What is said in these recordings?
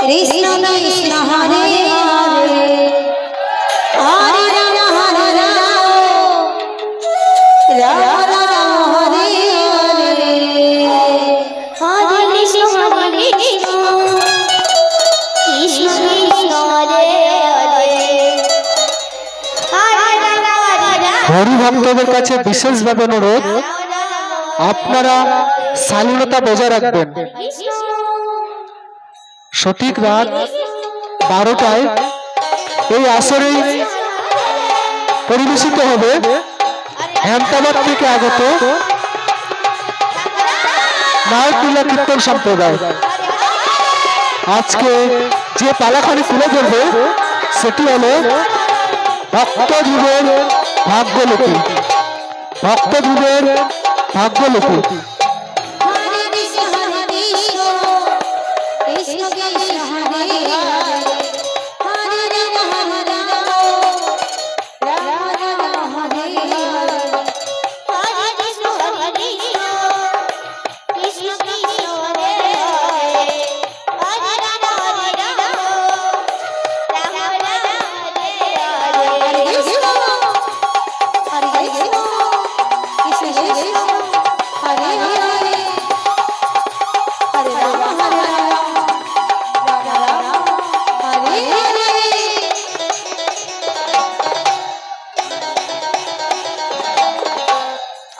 কৃষ্ণ কৃষ্ণ হরে হরে হরে রাম হরে রাম রাম হরে কাছে বিশেষভাবে অনুরোধ আপনারা শালীনতা বজায় রাখবেন। সঠিক রাত বারোটায় এই আসরে পরিবেশিত হবে আহমেদাবাদ থেকে আগত নায়কুল্লা কীর্তন সম্প্রদায়। আজকে যে পালাখানি তুলে ধরবে, সেটি হল ভক্তযুগের ভাগ্যলোকী ভক্তযুগের ভাগ্যলোকী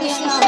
Obrigada,